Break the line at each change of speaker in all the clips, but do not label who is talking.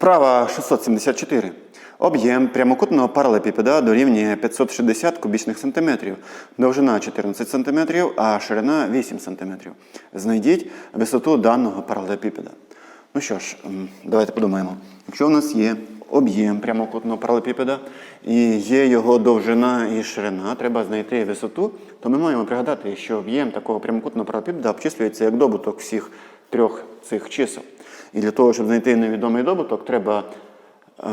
Вправа 674. Об'єм прямокутного паралепіпеда дорівнює 560 кубічних сантиметрів, довжина 14 сантиметрів, а ширина 8 сантиметрів. Знайдіть висоту даного паралепіпеда. Ну що ж, давайте подумаємо. Якщо у нас є об'єм прямокутного паралепіпеда і є його довжина і ширина, треба знайти висоту, то ми маємо пригадати, що об'єм такого прямокутного паралепіпеда обчислюється як добуток всіх трьох цих чисел. І для того, щоб знайти невідомий добуток, треба е,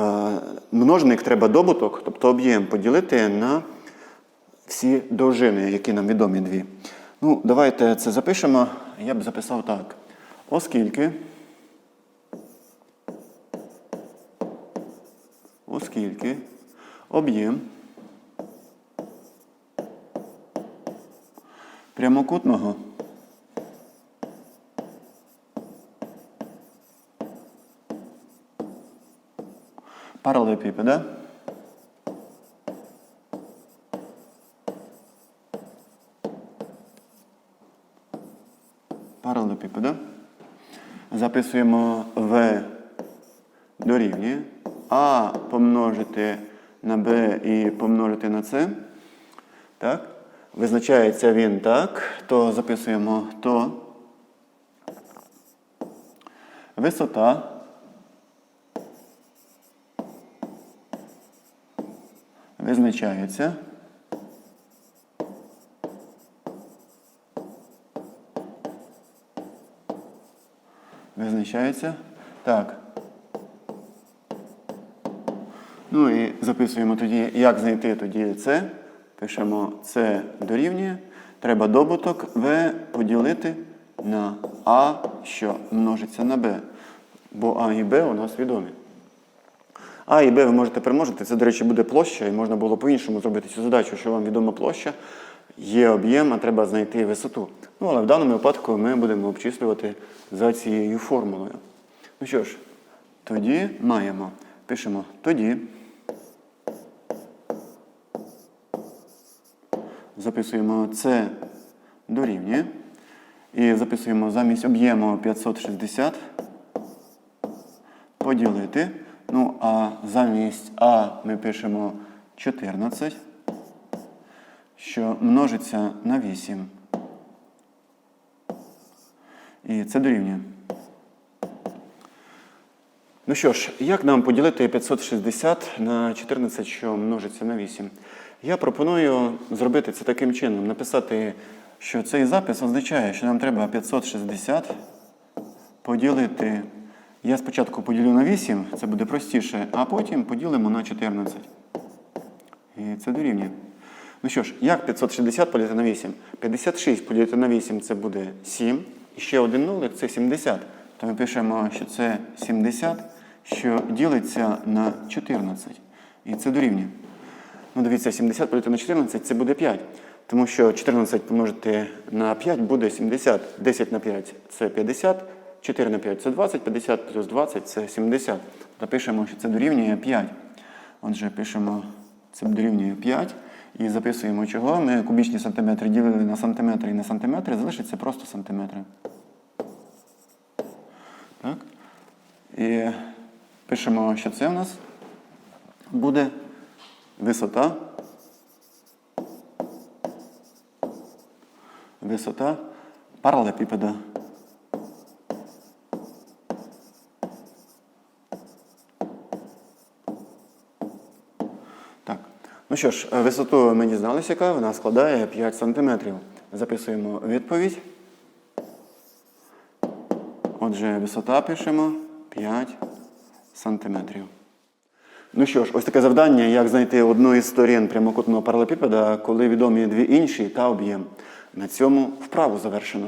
множник, треба добуток, тобто об'єм поділити на всі довжини, які нам відомі дві. Ну, давайте це запишемо. Я б записав так. Оскільки. Оскільки об'єм прямокутного паралепіпеда паралепіпеда записуємо В дорівнює А помножити на Б і помножити на С. Так? Визначається він так, то записуємо то висота визначається визначається так. Ну і записуємо тоді, як знайти тоді це. Пишемо це дорівнює. Треба добуток В поділити на А, що множиться на Б. Бо А і Б у нас відомі. А і Б ви можете перемножити. Це, до речі, буде площа, і можна було по-іншому зробити цю задачу, що вам відома площа, є об'єм, а треба знайти висоту. Ну, але в даному випадку ми будемо обчислювати за цією формулою. Ну що ж, тоді маємо. Пишемо тоді. Записуємо це дорівнює. І записуємо замість об'єму 560 поділити. Ну, а замість А ми пишемо 14, що множиться на 8. І це дорівнює. Ну що ж, як нам поділити 560 на 14, що множиться на 8? Я пропоную зробити це таким чином, написати, що цей запис означає, що нам треба 560 поділити. Я спочатку поділю на 8, це буде простіше, а потім поділимо на 14. І це дорівнює. Ну що ж, як 560 поділити на 8? 56 поділити на 8 це буде 7. І ще один нулик це 70. То ми пишемо, що це 70, що ділиться на 14. І це дорівнює. Ну, дивіться, 70 поділити на 14 це буде 5. Тому що 14 помножити на 5 буде 70. 10 на 5 це 50. 4 на 5 це 20, 50 плюс 20 це 70. Запишемо, що це дорівнює 5. Отже, пишемо, це дорівнює 5. І записуємо чого. Ми кубічні сантиметри ділили на сантиметри і на сантиметри, залишиться просто сантиметри. Так? І пишемо, що це у нас буде висота. Висота паралепіпеда. Так. Ну що ж, висоту ми дізналися, яка вона складає 5 см. Записуємо відповідь. Отже, висота пишемо 5 см. Ну що ж, ось таке завдання, як знайти одну із сторін прямокутного паралепіпеда, коли відомі дві інші та об'єм. На цьому вправу завершено.